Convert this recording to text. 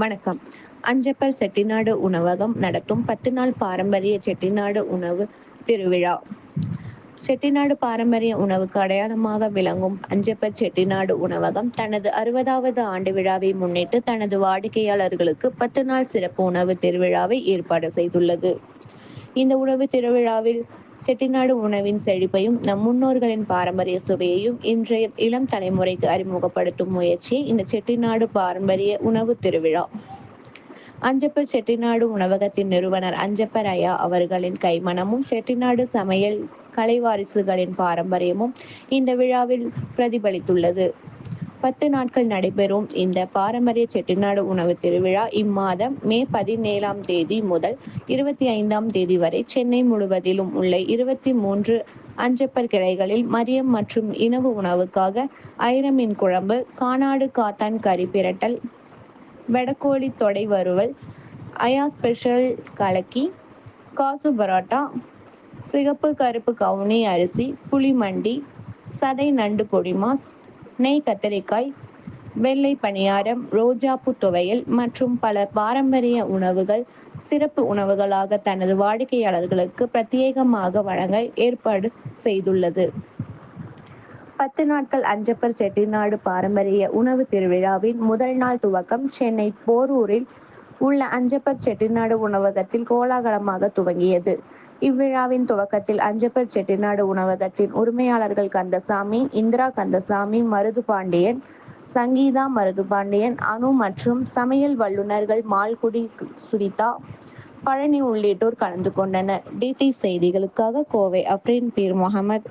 வணக்கம். அஞ்சப்பர் செட்டிநாடு உணவகம் நடத்தும் பத்து நாள் பாரம்பரிய செட்டிநாடு உணவு திருவிழா. செட்டிநாடு பாரம்பரிய உணவுக்கு அடையாளமாக விளங்கும் அஞ்சப்பர் செட்டிநாடு உணவகம் தனது அறுபதாவது ஆண்டு விழாவை முன்னிட்டு தனது வாடிக்கையாளர்களுக்கு பத்து நாள் சிறப்பு உணவு திருவிழாவை ஏற்பாடு செய்துள்ளது. இந்த உணவு திருவிழாவில் செட்டிநாடு உணவின் செழிப்பையும் நம் முன்னோர்களின் பாரம்பரிய சுவையையும் இன்றைய இளம் தலைமுறைக்கு அறிமுகப்படுத்தும் முயற்சி இந்த செட்டிநாடு பாரம்பரிய உணவு திருவிழா. அஞ்சப்பர் செட்டிநாடு உணவகத்தின் நிறுவனர் அஞ்சப்பர் ஐயா அவர்களின் கைமணமும் செட்டிநாடு சமையல் கலைவாரிசுகளின் பாரம்பரியமும் இந்த விழாவில் பிரதிபலித்துள்ளது. பத்து நாட்கள் நடைபெறும் இந்த பாரம்பரிய செட்டிநாடு உணவு திருவிழா இம்மாதம் மே பதினேழாம் தேதி முதல் இருபத்தி ஐந்தாம் தேதி வரை சென்னை முழுவதிலும் உள்ள இருபத்தி மூன்று அஞ்சப்பர் கிளைகளில் மதியம் மற்றும் இனவு உணவுக்காக ஐரமின் குழம்பு கானாடு காத்தான் கறி பிரட்டல் வெடக்கோழி தொடை வறுவல் அயா ஸ்பெஷல் கலக்கி காசு பரோட்டா சிகப்பு கருப்பு கவுனி அரிசி புளிமண்டி சதை நண்டு பொடிமாஸ் நெய் கத்தரிக்காய் வெள்ளை பணியாரம் ரோஜாப்பு துவையல் மற்றும் பல பாரம்பரிய உணவுகள் சிறப்பு உணவுகளாக தனது வாடிக்கையாளர்களுக்கு பிரத்யேகமாக வழங்க ஏற்பாடு செய்துள்ளது. பத்து நாட்கள் அஞ்சப்பர் செட்டிநாடு பாரம்பரிய உணவு திருவிழாவின் முதல் நாள் துவக்கம் சென்னை போரூரில் உள்ள அஞ்சப்பர் செட்டிநாடு உணவகத்தில் கோலாகலமாக துவங்கியது. இவ்விழாவின் துவக்கத்தில் அஞ்சப்பர் செட்டிநாடு உணவகத்தின் உரிமையாளர்கள் கந்தசாமி இந்திரா கந்தசாமி மருது பாண்டியன் சங்கீதா மருதுபாண்டியன் அனு மற்றும் சமையல் வல்லுநர்கள் மால்குடி சுரிதா பழனி உள்ளிட்டோர் கலந்து கொண்டனர். டிடி செய்திகளுக்காக கோவை அப்ரீன் பீர் முகமது.